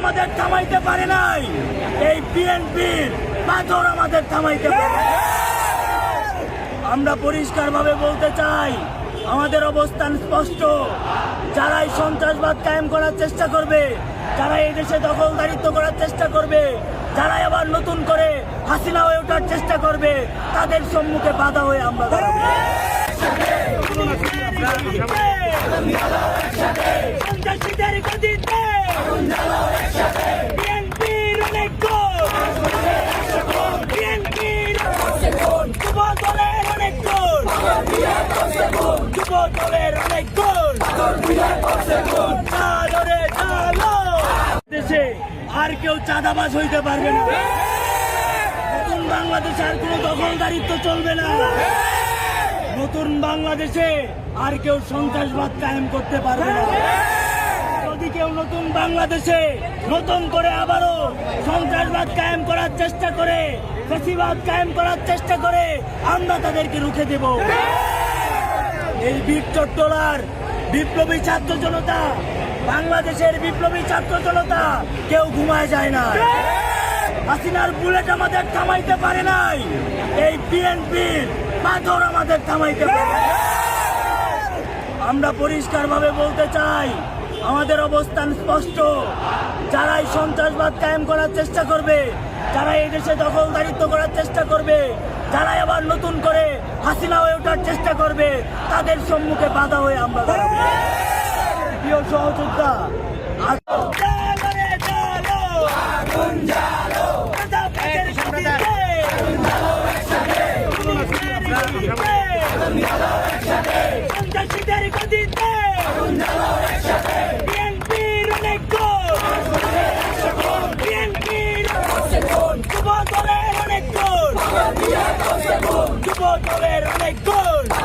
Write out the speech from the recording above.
আমাদের থামাইতে পারে নাই। এই বিএনপির পাথর আমাদের থামাইতে পারে। আমরা পরিষ্কারভাবে বলতে চাই আমাদের অবস্থান স্পষ্ট। যারাই সন্ত্রাসবাদ কায়েম করার চেষ্টা করবে যারা এই দেশে দখলদারিত্ব করার চেষ্টা করবে যারাই আবার নতুন করে হাসিনা হয়ে ওঠার চেষ্টা করবে তাদের সম্মুখে বাধা হয়ে আমরা দাঁড়াবো সন্ত্রাসীদের গদিতে বিএনপির অনেক গোল বিএনপির যুব দলের অনেক গোল যুব দলের অনেক গোল চালো রে চালো আর কেউ চাঁদাবাজ হইতে পারবে না নতুন বাংলাদেশে আর কোনো দখলদারিত্ব চলবে না নতুন বাংলাদেশে আর কেউ সন্ত্রাসবাদ কায়েম করতে পারবে না যদি কেউ নতুন বাংলাদেশে নতুন করে আবারও সন্ত্রাসবাদ কায়েম করার চেষ্টা করে ফেসিবাদ কায়েম করার চেষ্টা করে আমরা তাদেরকে রুখে দেব। এই বীর চট্টলার বিপ্লবী ছাত্র জনতা, বাংলাদেশের বিপ্লবী ছাত্র জনতা, কেউ ঘুমায় যায় না। হাসিনার বুলেট আমাদের থামাইতে পারে নাই। এই বিএনপির পাথর আমাদের থামাইতে পারে। আমরা পরিষ্কারভাবে বলতে চাই, আমাদের অবস্থান স্পষ্ট। যারাই সন্ত্রাসবাদ কায়েম করার চেষ্টা করবে যারা এই দেশে দখলদারিত্ব করার চেষ্টা করবে, যারাই আবার নতুন করে হাসিনা হয়ে ওঠার চেষ্টা করবে, তাদের সম্মুখে বাধা হয়ে আমরা প্রিয় সহযোদ্ধা সন্ত্রাসীদের গদিতে বিএনপির অনেক বিএনপির ¡Vamos, Toledo! ¡Let's!